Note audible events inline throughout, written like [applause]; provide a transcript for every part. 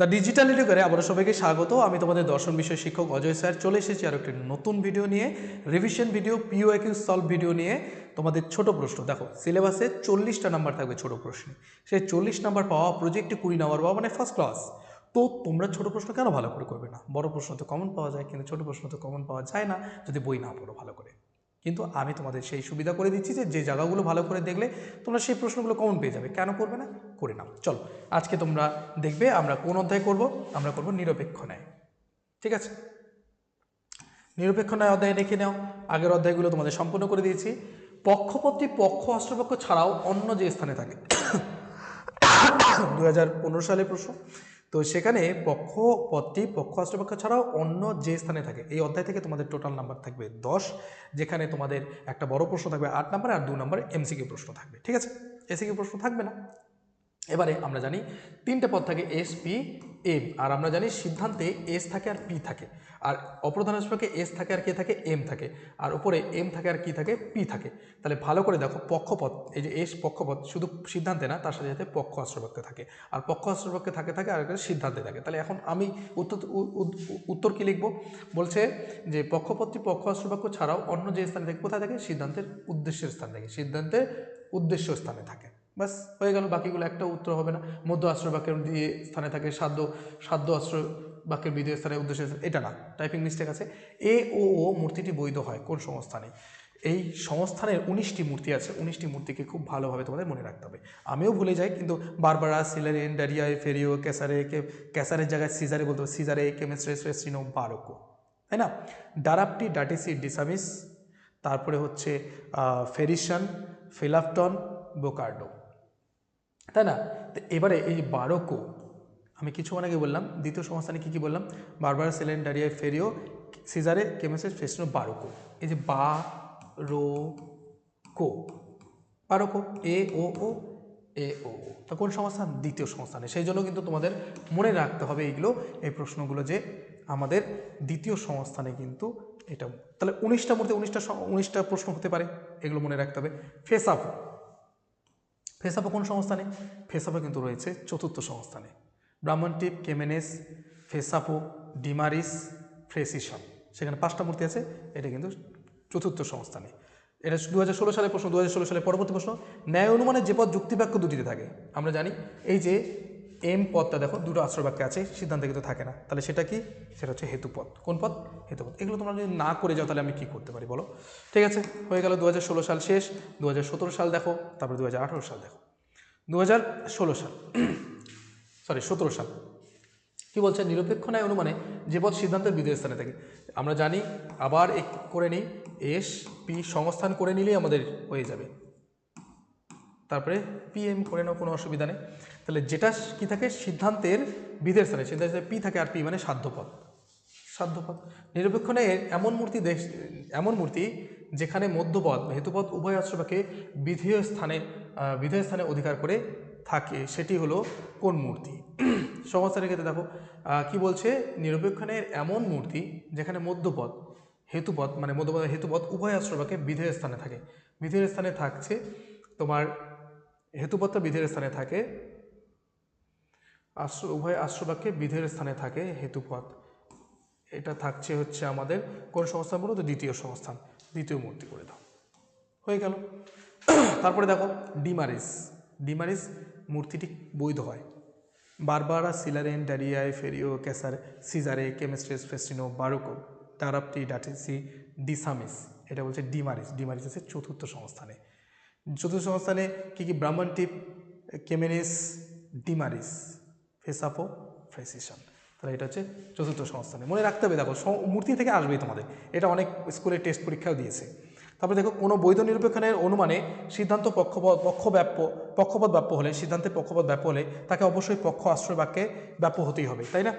The digital এডুকারে আবারও সবাইকে স্বাগত। আমি তোমাদের দর্শন বিষয় শিক্ষক অজয় স্যার। চলে এসেছি আর একটি নতুন ভিডিও নিয়ে revision video POAQ solve video নিয়ে তোমাদের ছোট প্রশ্ন। দেখো সিলেবাসে চল্লিশটা নাম্বার থাকবে ছোট প্রশ্নে। সেই চল্লিশ নাম্বার পাওয়া প্রজেক্টে কুড়ি নাম্বার পাওয়া মানে ফার্স্ট ক্লাস তো তোমরা ছোট প্রশ্ন কেন ভালো করে করবে না? বড় প্রশ্ন তো কমন পাওয়া যায়, কিন্তু ছোট প্রশ্ন তো কমন পাওয়া যায় না, যদি বই না পড়ো ভালো করে। কিন্তু আমি তোমাদের সেই সুবিধা করে দিচ্ছি যে যে জায়গাগুলো ভালো করে দেখলে তোমরা সেই প্রশ্নগুলো কমন পেয়ে যাবে। কেন করবে না? করে নাও। চলো, আজকে তোমরা দেখবে আমরা কোন অধ্যায় করব? আমরা করব নিরপেক্ষ ন্যায় ঠিক আছে? নিরপেক্ষ ন্যায় অধ্যায় রেখে নাও। আগের অধ্যায়গুলো তোমাদের সম্পূর্ণ করে দিয়েছি। পক্ষপতি পক্ষ, অষ্টপক্ষ ছাড়াও অন্য যে স্থানে থাকে। [coughs] দু সালের প্রশ্ন। তো সেখানে পক্ষ পদটি পক্ষ অষ্টপক্ষ ছাড়াও অন্য যে স্থানে থাকে, এই অধ্যায় থেকে তোমাদের টোটাল নাম্বার থাকবে দশ, যেখানে তোমাদের একটা বড় প্রশ্ন থাকবে আট নাম্বার আর দু নাম্বার এমসিকিউ প্রশ্ন থাকবে, ঠিক আছে? এসিকিউ প্রশ্ন থাকবে না। এবারে আমরা জানি তিনটে পদ থাকে এস পি এম আর আমরা জানি সিদ্ধান্তে এস থাকে আর পি থাকে। আর অপ্রধান স্পর্কে এস থাকে আর কে থাকে, এম থাকে। আর উপরে এম থাকে আর কি থাকে, পি থাকে। তাহলে ভালো করে দেখো, পক্ষপথ, এই যে এস পক্ষপথ শুধু সিদ্ধান্তে না, তার সাথে সাথে পক্ষ অস্ত্রপক্ষে থাকে। আর পক্ষ অস্ত্রপক্ষে থাকে থাকে আর সিদ্ধান্তে থাকে। তাহলে এখন আমি উত্তর উত্তর কি লিখব? বলছে যে পক্ষপথটি পক্ষ অস্ত্রপক্ষ ছাড়াও অন্য যে স্থানে থাকে, কোথায় থাকে? সিদ্ধান্তের উদ্দেশ্যের স্থান থাকে। সিদ্ধান্তের উদ্দেশ্য স্থানে থাকে। বাস হয়ে গেল বাকিগুলো একটা উত্তর হবে না। মধ্য আশ্রয় বাক্যের দিয়ে স্থানে থাকে সাধ্য সাধ্য আশ্রয় বাক্যের বিধেয় স্থানে উদ্দেশ্য এটা না টাইপিং মিস্টেক আছে। এ ও ও মূর্তিটি বৈধ হয় কোন সংস্থানে? এই সংস্থানের উনিশটি মূর্তি আছে উনিশটি মূর্তিকে খুব ভালোভাবে তোমাদের মনে রাখতে হবে। আমিও ভুলে যাই কিন্তু বারবারা সিলারেন ডারিয়ায় ফেরিও ক্যাসারে কে ক্যাসারের জায়গায় সিজারে বলতে হবে। সিজারে কেমিস্ট্রি স্ট্রেসিনো বারোকো তাই না? ডারাপটি ডাটিসি ডিসামিস তারপরে হচ্ছে আহ, ফেরিশন ফিলাফটন বোকার্ডো। তাই না? তো এবারে এই বারোকো, আমি কিছুক্ষণ আগে বললাম, দ্বিতীয় সংস্থানে কী কী বললাম? বারবার সিলেন্ডারিয়ায় ফেরিও সিজারে কেমিস্ট্রি ফেসনো বারোকো। এই যে বা রো কো বারোকো, এ ও ও, এ ও তা কোন সংস্থান দ্বিতীয় সংস্থানে সেই জন্য কিন্তু তোমাদের মনে রাখতে হবে এইগুলো, এই প্রশ্নগুলো যে আমাদের দ্বিতীয় সংস্থানে কিন্তু এটা। তাহলে উনিশটার মধ্যে উনিশটা উনিশটা প্রশ্ন হতে পারে, এগুলো মনে রাখতে হবে। ফেস আপ ফেসাপো কোন সংস্থানে ফেসাপো কিন্তু রয়েছে চতুর্থ সংস্থানে ব্রাহ্মণটিপ কেমেনেস, ফেসাপো, ডিমারিস ফ্রেসিশন সেখানে পাঁচটা মূর্তি আছে, এটা কিন্তু চতুর্থ সংস্থানে এটা দু হাজার ষোলো সালের প্রশ্ন দু হাজার ষোলো সালের পরবর্তী প্রশ্ন। ন্যায় অনুমানের যে পদ যুক্তিবাক্য দুটিতে থাকে, আমরা জানি, এই যে এম পদটা দেখো, দুটো আশ্রয়বাক্যে আছে, সিদ্ধান্তে কিন্তু থাকে না। তাহলে সেটা কি? সেটা হচ্ছে হেতুপদ কোন পদ? হেতুপদ এগুলো তোমরা যদি না করে যাও, তাহলে আমি কি করতে পারি বলো? ঠিক আছে, হয়ে গেল দু হাজার ষোলো সাল শেষ। দু হাজার সতেরো সাল দেখো, তারপরে দুহাজার আঠেরো সাল দেখো। দু হাজার ষোলো সাল [clears throat] সরি সতেরো সাল। কি বলছে? নিরপেক্ষ ন্যায় অনুমানে যে পদ সিদ্ধান্তের বিধেয় স্থানে থাকে। আমরা জানি, আবার এক করে নিই, এস পি সংস্থান করে নিলেই আমাদের হয়ে যাবে। তারপরে পিএম করে নাও, কোনো অসুবিধা নেই। তাহলে যেটা কি থাকে? সিদ্ধান্তের বিধের স্থানে, সিদ্ধান্তের পি থাকে আর পি মানে সাধ্যপদ। সাধ্যপদ। নিরপেক্ষণে এমন মূর্তি দেশ, এমন মূর্তি যেখানে মধ্যপদ, হেতুপদ, উভয় আশ্রবাকে বিধেয় স্থানে বিধেয় স্থানে অধিকার করে থাকে। সেটি হলো কোন মূর্তি? [clears throat] সংস্থানের ক্ষেত্রে দেখো কি বলছে? নিরপেক্ষণের এমন মূর্তি যেখানে মধ্যপদ, হেতুপদ মানে মধ্যপদ আর হেতুপদ, উভয় আশ্রবাকে বিধেয় স্থানে থাকে। বিধেয় স্থানে থাকছে তোমার হেতুপদটা বিধের স্থানে থাকে, আশ্র, উভয় আশ্রবাক্যে বিধের স্থানে থাকে হেতুপদ এটা থাকছে হচ্ছে আমাদের কোন সংস্থান বলো তো? দ্বিতীয় সংস্থান, দ্বিতীয় মূর্তি করে দাও। হয়ে গেল। তারপরে দেখো, ডিমারিস। ডিমারিস মূর্তিটি বৈধ হয়। বারবারা, সিলারেন ডারিয়ায় Ferio, ক্যাসার, Cesare, Camestres, Festino, Baroco Darapti Datisi, Disamis. এটা বলছে ডিমারিস। ডিমারিস আছে চতুর্থ সংস্থানে। চতুর্থ সংস্থানে কী কী ব্রাহ্মণ টিপ, কেমেনিস, ডিমারিস, ফেসাপো ফ্রেসিশন তাহলে এটা হচ্ছে চতুর্থ সংস্থানে। মনে রাখতে হবে, দেখো মূর্তি থেকে আসবেই তোমাদের। এটা অনেক স্কুলে টেস্ট পরীক্ষাও দিয়েছে। তারপরে দেখো, কোনো বৈধ নিরপেক্ষণের অনুমানে সিদ্ধান্ত পক্ষপদ পক্ষব্যাপ্য পক্ষপদ ব্যাপ্য হলে সিদ্ধান্তে পক্ষপদ ব্যাপ্য হলে তাকে অবশ্যই পক্ষ আশ্রয় বাক্যে ব্যাপ্য হতেই হবে, তাই না?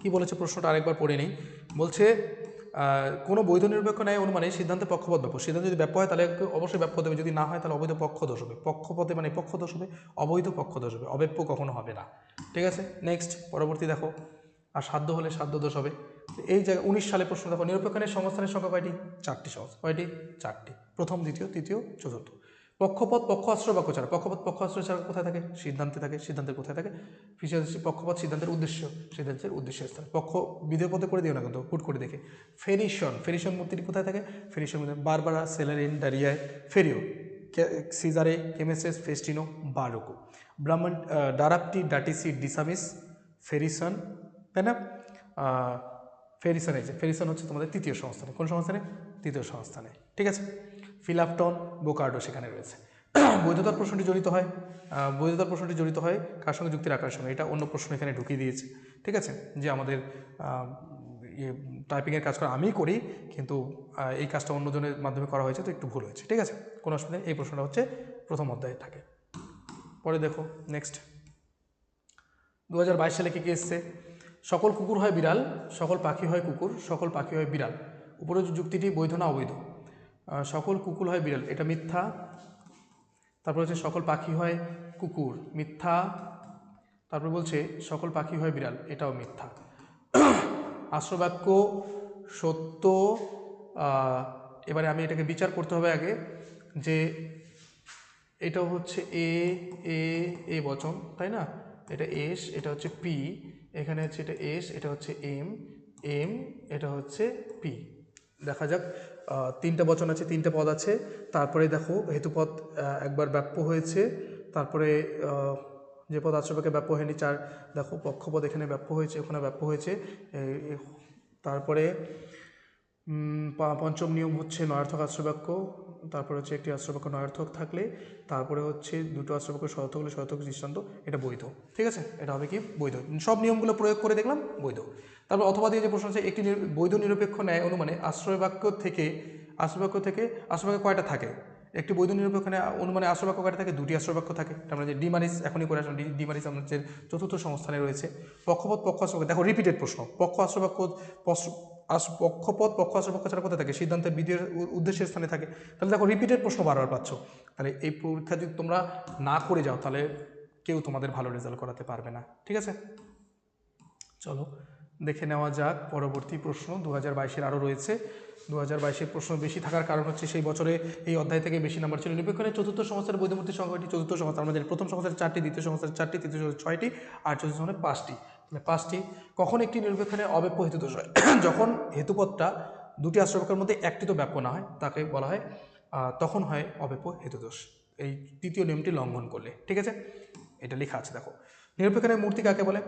কি বলেছে প্রশ্নটা? আরেকবার পড়ে নেই। বলছে কোনো বৈধ নিরপেক্ষ ন্যায় অনুমানে সিদ্ধান্তে পক্ষপথ ব্যাপক। সিদ্ধান্ত যদি ব্যাপ হয়, তাহলে অবশ্যই ব্যাপক হবে। যদি না হয়, তাহলে অবৈধ পক্ষ দোষ হবে। পক্ষপথে মানে পক্ষ দোষ হবে, অবৈধ পক্ষ দোষ হবে। অব্যাপ্য কখনো হবে না। ঠিক আছে? নেক্সট পরবর্তী দেখো। আর সাধ্য হলে সাধ্য দোষ হবে। এই জায়গায় উনিশ সালে প্রশ্ন দেখো। নিরপেক্ষ সংস্থানের সংখ্যা কয়টি? চারটি সংস্থা কয়টি? চারটি। প্রথম, দ্বিতীয়, তৃতীয়, চতুর্থ। পক্ষপথ পক্ষ আশ্রয় বাক্য ছাড়া পক্ষপথ পক্ষ আশ্রয় ছাড়া কোথায় থাকে? সিদ্ধান্তে থাকে। সিদ্ধান্তের কোথায় থাকে? ফিচার পক্ষপথ সিদ্ধান্তের উদ্দেশ্য। সিদ্ধান্তের উদ্দেশ্য স্থান। পক্ষ বিধেয় পথে করে দিও না কিন্তু, হুট করে দেখে। ফেরিশন ফেরিশন মূর্তিটি কোথায় থাকে? Fresison Barbara Celarent ডারিয়ায় Ferio. Cesare, Camestres, Festino, Baroco. ব্রাহ্মণ ডারাপটি ডাটিসি, ডিসামিস ফেরিসন তাই না? ফেরিসন এই যে ফেরিসন হচ্ছে তোমাদের তৃতীয় সংস্থানে। কোন সংস্থানে? তৃতীয় সংস্থানে। ঠিক আছে? ফিলাপটন, বোকার্ডো সেখানে রয়েছে। বৈধতার প্রশ্নটি জড়িত হয় বৈধতার প্রশ্নটি জড়িত হয় কার সঙ্গে যুক্তির আকার সঙ্গে? এটা অন্য প্রশ্ন এখানে ঢুকিয়ে দিয়েছে, ঠিক আছে? যে আমাদের টাইপিংয়ের কাজ করা আমিই করি, কিন্তু এই কাজটা অন্যজনের মাধ্যমে করা হয়েছে, তো একটু ভুল হয়েছে, ঠিক আছে? কোনো অসুবিধা এই প্রশ্নটা হচ্ছে প্রথম অধ্যায়ে থাকে। পরে দেখো নেক্সট দু হাজার বাইশ সালে কী কী এসছে? সকল কুকুর হয় বিড়াল, সকল পাখি হয় কুকুর, সকল পাখি হয় বিড়াল। উপরে যুক্তিটি বৈধ না অবৈধ? সকল কুকুর হয় বিড়াল, এটা মিথ্যা। তারপর হচ্ছে সকল পাখি হয় কুকুর। মিথ্যা। তারপর বলছে, সকল পাখি হয় বিড়াল, এটাও মিথ্যা। [clears throat] আশ্রবাক্য সত্য এবারে আমি এটাকে বিচার করতে হবে আগে যে এটাও হচ্ছে এ এ এ বচন, তাই না? এটা এস, এটা হচ্ছে পি, এখানে হচ্ছে এটা এস, এটা হচ্ছে এম এম, এটা হচ্ছে পি। দেখা যাক তিনটা বচন আছে, তিনটা পদ আছে। তারপরে দেখো হেতুপদ একবার ব্যাপ্য হয়েছে। তারপরে যে পদ আশ্রবাকে ব্যাপ্য হয়নি, চার, দেখো পক্ষপদ এখানে ব্যাপ্য হয়েছে, ওখানে ব্যাপ্য হয়েছে। তারপরে পঞ্চম নিয়ম হচ্ছে নয়ার্থক আশ্রবাক্য। তারপরে হচ্ছে একটি আশ্রবাক্য নয়ার্থক থাকলে, তারপরে হচ্ছে দুটো আশ্রবাক্য শরত হলে শরতক দৃষ্টান্ত, এটা বৈধ। ঠিক আছে? এটা হবে কি? বৈধ। সব নিয়মগুলো প্রয়োগ করে দেখলাম, বৈধ। তারপর অথবা দিয়ে যে প্রশ্ন আছে, একটি বৈধ নিরপেক্ষ ন্যায় অনুমানে আশ্রয় বাক্য থেকে আশ্রয় বাক্য থেকে আশ্রয় বাক্য কয়টা থাকে? একটি বৈধ নিরপেক্ষ ন্যায় অনুমানে আশ্রয় বাক্য কয়টা থাকে? দুটি আশ্রয় বাক্য থাকে। তার মানে ডিমারিস এখনই করে আসলাম ডিমারিস আমাদের চতুর্থ সংস্থানে রয়েছে। পক্ষপথ পক্ষ আশ্রয় দেখো রিপিটেড প্রশ্ন। পক্ষ আশ্রয় বাক্য পশ- আস- পক্ষপথ পক্ষ পক্ষ ছাড়া কোথায় থাকে? সিদ্ধান্তের বিধির উ- উদ্দেশ্যের স্থানে থাকে। তাহলে দেখো রিপিটেড প্রশ্ন বারবার পাচ্ছ। তাহলে এই পরীক্ষা যদি তোমরা না করে যাও, তাহলে কেউ তোমাদের ভালো রেজাল্ট করাতে পারবে না। ঠিক আছে? চলো, দেখে নেওয়া যাক পরবর্তী প্রশ্ন। দু হাজার বাইশের আরও রয়েছে। দু হাজার বাইশের প্রশ্ন বেশি থাকার কারণ হচ্ছে সেই বছরে এই অধ্যায় থেকে বেশি নাম্বার ছিল। নিরপেক্ষণের চতুর্থ সংস্থার বৈধমূর্তি সংখ্যাটি, চতুর্থ সংস্থা আমাদের প্রথম সংস্থার চারটি, দ্বিতীয় সংস্থার চারটি, তৃতীয় ছয়টি, আর চতুর্থ সংস্থার পাঁচটি। পাঁচটি, কখন একটি নিরপেক্ষণের অব্যাপ্য হেতুদোষ হয়? [clears throat] যখন হেতুপথটা দুটি আশ্রয়পক্ষের মধ্যে একটি তো ব্যাপ্য না হয়, তাকে বলা হয় তখন হয় অব্যাপ্য হেতুদোষ এই তৃতীয় নিয়মটি লঙ্ঘন করলে, ঠিক আছে? এটা লেখা আছে, দেখো। নিরপেক্ষণের মূর্তি কাকে বলে?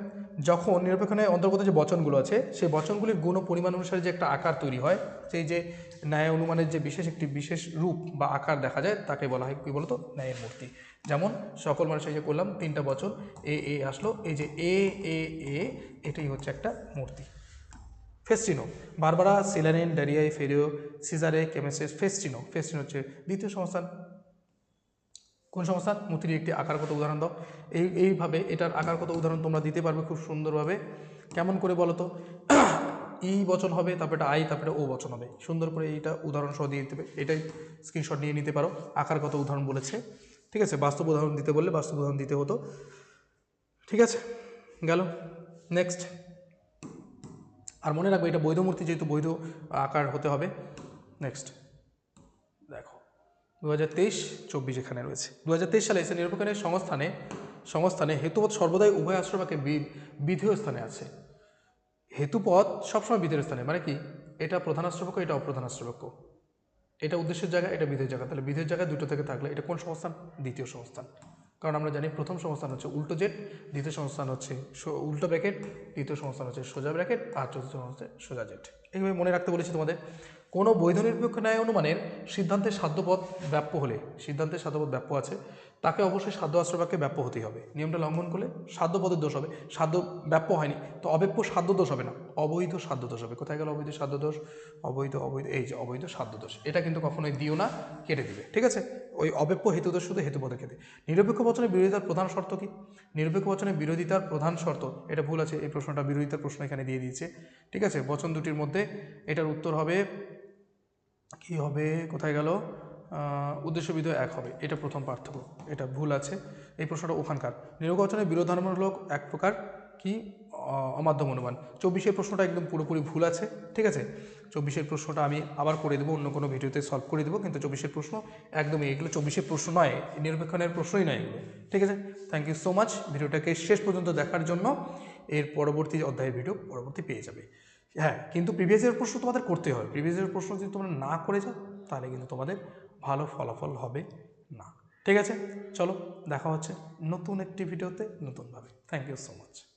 যখন নিরপেক্ষণের অন্তর্গত যে বচনগুলো আছে, সেই বচনগুলির গুণ ও পরিমাণ অনুসারে যে একটা আকার তৈরি হয়, সেই যে ন্যায় অনুমানের যে বিশেষ একটি বিশেষ রূপ বা আকার দেখা যায়, তাকে বলা হয় কী বলতো? ন্যায়ের মূর্তি। যেমন সকল মানুষ এই যে করলাম তিনটা বছর, এ এ আসলো, এই যে এ এ এ, এটাই হচ্ছে একটা মূর্তি। ফেস্টিনো, বারবারা সিলানিন ডারিয়াই ফেরিও, সিজারে কেমেসেস ফেস্টিনো ফেস্টিনো হচ্ছে দ্বিতীয় সংস্থান। কোন সংস্থান? মূর্তির একটি আকারগত উদাহরণ দাও। এই, এইভাবে এটার আকারগত উদাহরণ তোমরা দিতে পারবে খুব সুন্দরভাবে। কেমন করে বলো তো? ই বচন হবে, তারপরে এটা আই, তারপরে ও বচন হবে। সুন্দর করে এইটা উদাহরণ সহ দিয়ে দিতে এটাই স্ক্রিনশট নিয়ে নিতে পারো। আকারগত উদাহরণ বলেছে। ঠিক আছে? বাস্তব উদাহরণ দিতে বললে বাস্তব উদাহরণ দিতে হতো। ঠিক আছে? গেল। নেক্সট আর মনে রাখবে এটা বৈধ মূর্তি যেহেতু বৈধ আকার হতে হবে। নেক্সট দেখো দু হাজার তেইশ, চব্বিশ এখানে রয়েছে। দু হাজার তেইশ সালে এসে নিরপেক্ষণের সংস্থানে সংস্থানে হেতুপথ সর্বদাই উভয় আশ্রমাকে বিধেয় স্থানে আছে। হেতুপথ সবসময় বিধেয় স্থানে মানে কি? এটা প্রধান আশ্রপক্ষ এটা অপ্রধান আশ্রপক্ষ এটা উদ্দেশ্যের জায়গা, এটা বিধের জায়গা। তাহলে বিধের জায়গায় দুটো থেকে থাকলে এটা কোন সংস্থান? দ্বিতীয় সংস্থান। কারণ আমরা জানি প্রথম সংস্থান হচ্ছে উল্টো জেট, দ্বিতীয় সংস্থান হচ্ছে উল্টো ব্র্যাকেট দ্বিতীয় সংস্থান হচ্ছে সোজা ব্র্যাকেট, আর চতুর্থ হচ্ছে সোজা জেট। এইভাবে মনে রাখতে বলেছি তোমাদের, কোনো বৈধ নিরপেক্ষ ন্যায় অনুমানের সিদ্ধান্তের সাধ্যপথ ব্যাপ্য হলে, সিদ্ধান্তের সাধ্যপথ ব্যাপ্য আছে তাকে অবশ্যই সাধ্য আশ্রবাক্যে ব্যাপ্য হতেই হবে। নিয়মটা লঙ্ঘন করলে সাধ্যপদের দোষ হবে। সাধ্য ব্যাপ্য হয়নি, তো অব্যাপ্য সাধ্য দোষ হবে না। অবৈধ সাধ্য দোষ হবে। কোথায় গেল অবৈধ সাধ্য দোষ? অবৈধ অবৈধ, এই যে অবৈধ সাধ্য দোষ। এটা কিন্তু কখনোই দিও না, কেটে দিবে। ঠিক আছে? ওই অব্যাপ্য হেতুদোষ শুধু হেতুপদে কেটে নিরপেক্ষ বচনের বিরোধিতার প্রধান শর্ত কি? নিরপেক্ষ বচনের বিরোধিতার প্রধান শর্ত, এটা ভুল আছে, এই প্রশ্নটা বিরোধিতার প্রশ্ন এখানে দিয়ে দিয়েছে। ঠিক আছে? বচন দুটির মধ্যে এটার উত্তর হবে, কি হবে? কোথায় গেল? উদ্দেশ্যবিধ এক হবে। এটা প্রথম পার্থক্য। এটা ভুল আছে। এই প্রশ্নটা ওখানকার। নিরবচনের বিরোধানমূলক এক প্রকার কি? অমাধ্যম অনুমান চব্বিশের প্রশ্নটা একদম পুরোপুরি ভুল আছে। ঠিক আছে? চব্বিশের প্রশ্নটা আমি আবার করে দেবো, অন্য কোনো ভিডিওতে সলভ করে দেবো, কিন্তু চব্বিশের প্রশ্ন একদমই এগুলো চব্বিশের প্রশ্ন নয়, নিরপেক্ষণের প্রশ্নই নয় এগুলো। ঠিক আছে? থ্যাংক ইউ সো মাচ ভিডিওটাকে শেষ পর্যন্ত দেখার জন্য এর পরবর্তী অধ্যায়ের ভিডিও পরবর্তী পেয়ে যাবে। হ্যাঁ কিন্তু প্রিভিয়াস প্রশ্ন তোমাদের করতে হবে প্রিভিয়াস প্রশ্ন যদি তোমরা না করে যাও, তাহলে কিন্তু তোমাদের ভালো ফলাফল হবে না। ঠিক আছে? চলো, দেখা হচ্ছে নতুন একটি ভিডিওতে নতুনভাবে। Thank you so much